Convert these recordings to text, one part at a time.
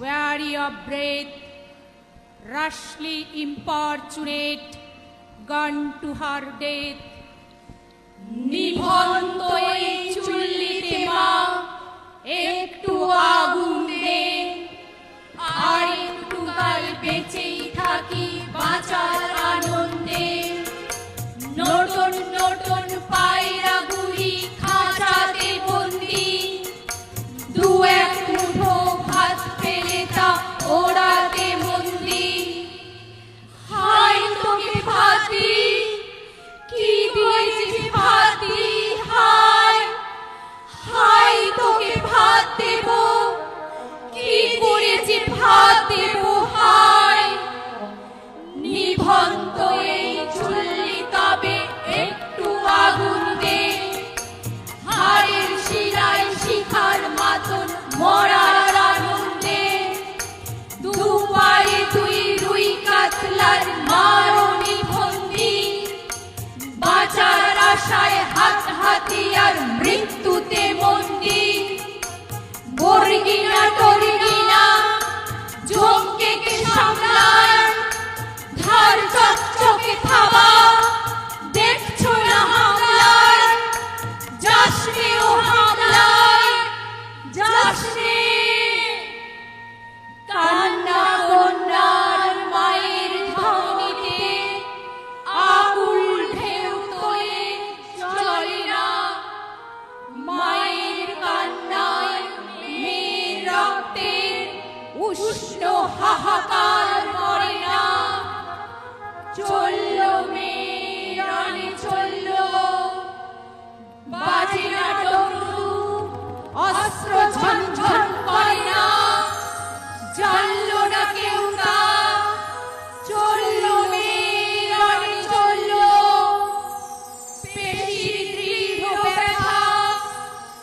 weary of breath, rashly importunate, gone to her death. নিভন্ত দেব? কি করেছি ভাত দেব হায় নিভন্ত এই চুল্লি তবে একটু আগুন দে। হাড়ের শিরায় শিখার মাতন মরার উষ্ণ হাহাকার মরে না। চলল মেয়ে চলল। বাজে না ডমরু অস্ত্র ঝনঝন করে না। জানল না কেউ তা। চলল মেয়ে চলল। পেশির দৃঢ়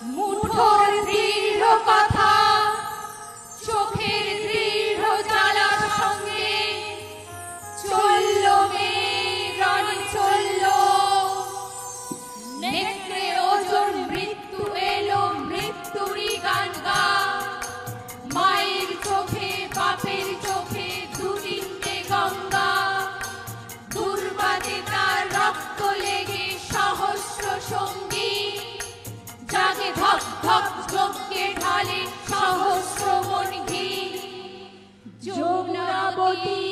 মুঠোর দৃঢ় কথা ভক্তকে ঢালে সহস্রমণ ঘি। যমুনাবতী